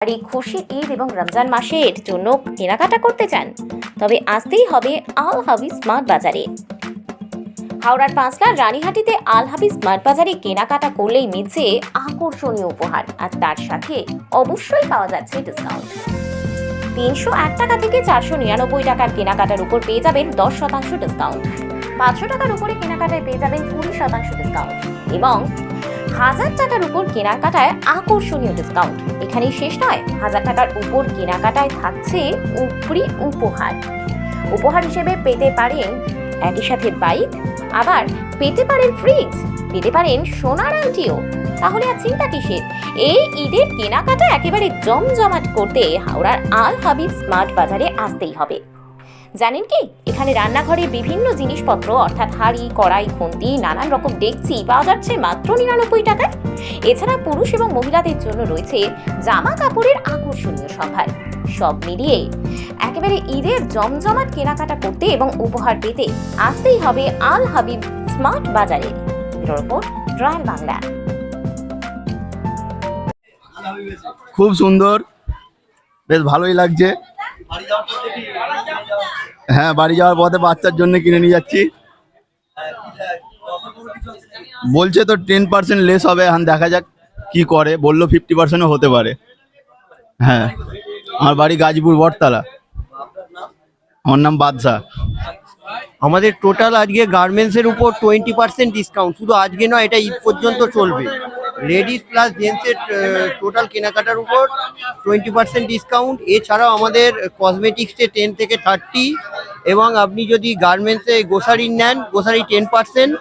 এই খুশি ঈদ এবং রমজান মাসের জন্য কেনাকাটা করতে চান, তবে আসতেই হবে আল হাবি স্মার্ট বাজারে। হাওড়ার পাঁচলার রানীহাটিতে আল হাবি স্মার্ট বাজারে কেনাকাটা করলেই মিলছে আকর্ষণীয় উপহার, আর তার সাথে অবশ্যই পাওয়া যাচ্ছে ডিসকাউন্ট তিনশো এক টাকা থেকে চারশো নিরানব্বই টাকার কেনাকাটার উপর পেয়ে যাবেন দশ শতাংশ ডিসকাউন্ট পাঁচশো টাকার উপরে কেনাকাটায় পেয়ে যাবেন কুড়ি শতাংশ ডিসকাউন্ট এবং হাজার টাকার উপর কেনাকাটায় আকর্ষণীয় ডিসকাউন্ট এখানেই শেষ নয়, হাজার টাকার উপর কেনাকাটায় থাকছে উপরি উপহার। উপহার হিসেবে পেতে পারেন একই সাথে বাইক আবার পেতে পারেন ফ্রিজ পেতে পারেন সোনার আংটিও। তাহলে আর চিন্তা কিসের? এই ঈদের কেনাকাটা একেবারে জমজমাট করতে হাওড়ার আল হাবিব স্মার্ট বাজারে আসতেই হবে। জানেন কি? এখানে রান্নাঘরে বিভিন্ন জিনিসপত্র, অর্থাৎ হাঁড়ি, কড়াই, খুন্তি, নানান রকম ডেকচি পাওয়া যাচ্ছে মাত্র নিরানব্বই টাকায়। এছাড়া পুরুষ এবং মহিলাদের জন্য রয়েছে জামা কাপড়ের আকর্ষণীয় সম্ভার সব মিলিয়ে একেবারে ঈদের জমজমাট কেনাকাটা করতে এবং উপহার পেতে আসতেই হবে আল হাবিব স্মার্ট বাজারে। রিপোর্ট বাংলা। খুব সুন্দর। বেশ ভালোই লাগছে। হ্যাঁ বাড়ি যাওয়ার পথে বাচ্চার জন্য কিনে নিয়ে যাচ্ছি। বলছে তো টেন পার্সেন্ট লেস হবে এখন দেখা যাক কি করে। বলল ফিফটি পার্সেন্টও হতে পারে। হ্যাঁ আমার বাড়ি গাজীপুর বটতলা। আমার নাম বাদশাহ আমাদের টোটাল আজকে গার্মেন্টসের উপর টোয়েন্টি পার্সেন্ট ডিসকাউন্ট শুধু আজকে নয় এটা ঈদ পর্যন্ত চলবে। লেডিস প্লাস জেন্টসের টোটাল কেনাকাটার উপর টোয়েন্টি পার্সেন্ট ডিসকাউন্ট এছাড়াও আমাদের কসমেটিক্সে টেন থেকে থার্টি এবং আপনি যদি গার্মেন্টসে গোসারি নেন গোসারি টেন পার্সেন্ট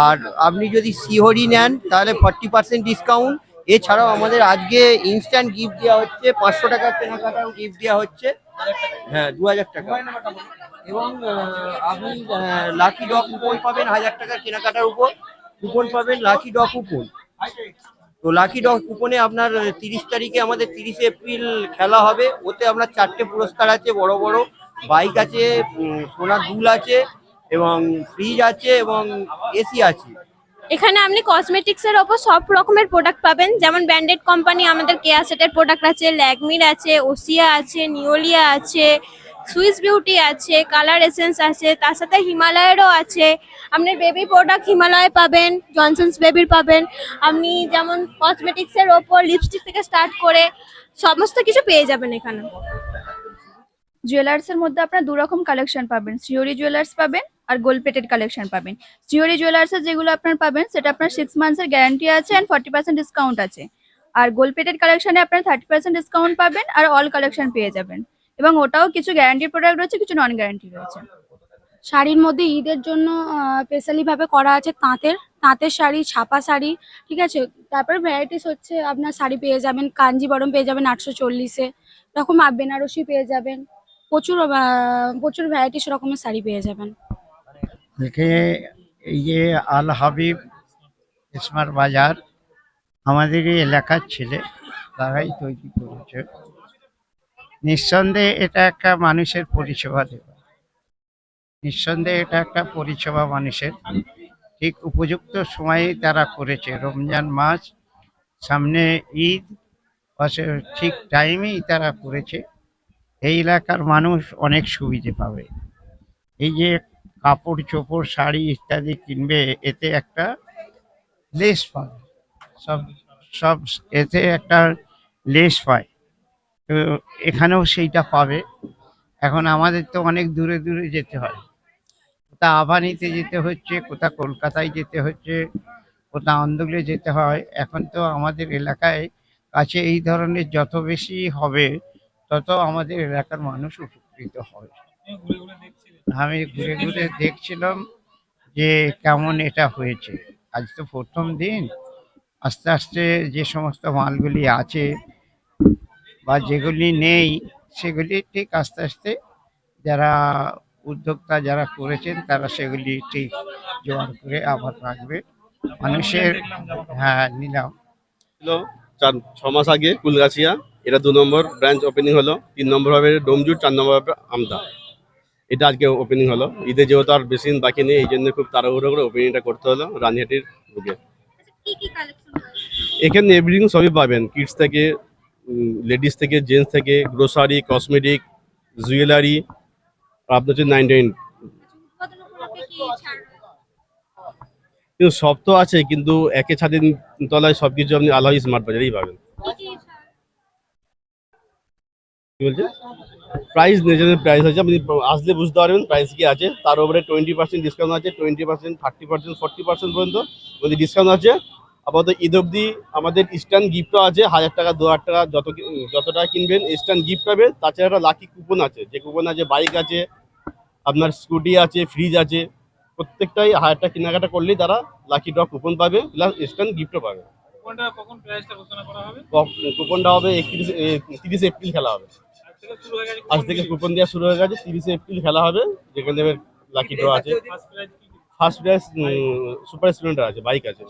আর আপনি যদি সিহরি নেন, তাহলে ফর্টি পার্সেন্ট ডিসকাউন্ট এছাড়াও আমাদের আজকে ইনস্ট্যান্ট গিফট দেওয়া হচ্ছে, পাঁচশো টাকার কেনাকাটাও গিফট দেওয়া হচ্ছে। হ্যাঁ দু হাজার টাকা। এবং আপনি লাকি ডক কুপন পাবেন হাজার টাকার কেনাকাটার উপর। কুপন পাবেন লাকি ডক কুপন তো লাকি ডগ কুপনে আপনার তিরিশ তারিখে আমাদের তিরিশে এপ্রিল খেলা হবে। ওতে আপনার চারটে পুরস্কার আছে, বড় বড়। বাইক আছে সোনার দুল আছে এবং ফ্রিজ আছে এবং এসি আছে। এখানে আপনি কসমেটিক্স এর ওপর সব রকমের প্রোডাক্ট পাবেন। যেমন ব্র্যান্ডেড কোম্পানি আমাদের কেয়া সেটের প্রোডাক্ট আছে ল্যাকমির আছে ওসিয়া আছে নিওলিয়া আছে সুইস বিউটি আছে, কালার এসেন্স আছে, তার সাথে হিমালয়েরও আছে। আপনি বেবি প্রোডাক্ট হিমালয় পাবেন জনসন্স বেবির পাবেন। আপনি যেমন কসমেটিক্স এর ওপর লিপস্টিক থেকে স্টার্ট করে সমস্ত কিছু পেয়ে যাবেন এখানে। জুয়েলার্সের মধ্যে আপনার দু রকম কালেকশন পাবেন। সিওরি জুয়েলার্স পাবেন আর গোল্ড প্লেটেড কালেকশন পাবেন সিওরি জুয়েলার্সের যেগুলো আপনার পাবেন, সেটা আপনার সিক্স মান্থসের গ্যারান্টি আছে অ্যান্ড ফর্টি পার্সেন্ট ডিসকাউন্ট আছে। আর গোল্ড প্লেটেড কালেকশনে আপনার থার্টি পার্সেন্ট ডিসকাউন্ট পাবেন আর অল কালেকশন পেয়ে যাবেন। এবং ওটাও কিছু গ্যারান্টি প্রোডাক্ট রয়েছে কিছু নন গ্যারান্টি রয়েছে। শাড়ির মধ্যে ঈদের জন্য স্পেশালি ভাবে করা আছে তাঁতের তাঁতের শাড়ি ছাপা শাড়ি ঠিক আছে? তারপরে ভ্যারাইটিস হচ্ছে আপনার শাড়ি পেয়ে যাবেন কাঞ্জিবরম পেয়ে যাবেন আটশো চল্লিশে এরকম বেনারসি পেয়ে যাবেন প্রচুর আহ, প্রচুর ভ্যারাইটিস রকমের শাড়ি পেয়ে যাবেন। এখানে এই যে আল হাবিব স্মার্ট বাজার আমাদের এই এলাকার ছেলে তারাই তৈরি করেছে। নিঃসন্দেহে এটা একটা মানুষের পরিষেবা দেওয়া। নিঃসন্দেহে এটা একটা পরিষেবা মানুষের। ঠিক উপযুক্ত সময়ে তারা করেছে। রমজান মাস, সামনে ঈদ ঠিক টাইমেই তারা করেছে। এই এলাকার মানুষ অনেক সুবিধে পাবে। এই যে কাপড় চোপড় শাড়ি ইত্যাদি কিনবে, এতে একটা লেস পাবে। সব সব, এতে একটা লেস পায়। এখানেও সেইটা পাবে। এখন আমাদের তো অনেক দূরে দূরে যেতে হয়। কোথা আবানিতে যেতে হচ্ছে, কোথা কলকাতায় যেতে হচ্ছে, কোথা আন্দোলে যেতে হয়। এখন তো আমাদের এলাকায় কাছে এই ধরনের যত বেশি হবে, তত আমাদের এলাকার মানুষ উপকৃত হবে। আমি ঘুরে ঘুরে দেখছিলাম যে কেমন এটা হয়েছে। আজ তো প্রথম দিন। আস্তে আস্তে যে সমস্ত মালগুলি আছে বা যেগুলি নেই সেগুলি ঠিক আস্তে আস্তে যারা উদ্যোক্তা যারা করেছেন তারা সেগুলি ঠিক জোগাড় করে আবার রাখবে। মানুষের হ্যাঁ নিলাম। চার ছ মাস আগে কুলগাছিয়া এটা দু নম্বর ব্রাঞ্চ ওপেনিং হলো তিন নম্বর হবে ডোমজুর চার নম্বর হবে আমদা। এটা আজকে ওপেনিং হলো। ঈদে যেহেতু আর বেশি দিন বাকি নেই এই জন্য খুব তাড়াহুড়ো করে ওপেনিংটা করতে হলো রানিহাটির বুকে। কি কি কালেকশন এখানে এভরিথিং সবই পাবেন কিডস থেকে লেডিস থেকে জেন্টস থেকে গ্রোসারি কসমেটিক জুয়েলারি আপনার হচ্ছে নাইন নাইন কিন্তু সব তো আছে, কিন্তু একে ছাদের তলায় সবকিছু আপনি আলাদা স্মার্ট বাজারেই পাবেন। কি বলছে প্রাইস নিজেদের প্রাইস আছে, আপনি আসলে বুঝতে পারবেন প্রাইস কি আছে। তার উপরে টোয়েন্টি পার্সেন্ট ডিসকাউন্ট আছে twenty percent thirty percent forty percent পর্যন্ত। ডিসকাউন্ট আছে আপাতত ঈদ অবধি আমাদের ইস্টার্ন গিফটও আছে হাজার টাকা দু হাজার টাকা যত যত টাকা কিনবেন ইস্টার্ন গিফট পাবে তাছাড়া একটা লাকি কুপন আছে যে কুপন আছে বাইক আছে আপনার স্কুটি আছে ফ্রিজ আছে। প্রত্যেকটাই হাজার টাকা কেনাকাটা করলেই তারা লাকি ড্র কুপন পাবে প্লাস ইস্টার্ন গিফটও পাবে। কুপনটা হবে? একত্রিশ তিরিশে এপ্রিল খেলা হবে। আজ থেকে কুপন দেওয়া শুরু হয়ে গেছে তিরিশে এপ্রিল খেলা হবে যেখানে লাকি ড্র আছে? ফার্স্ট প্রাইজ সুপার স্প্লেন্ডার আছে বাইক আছে।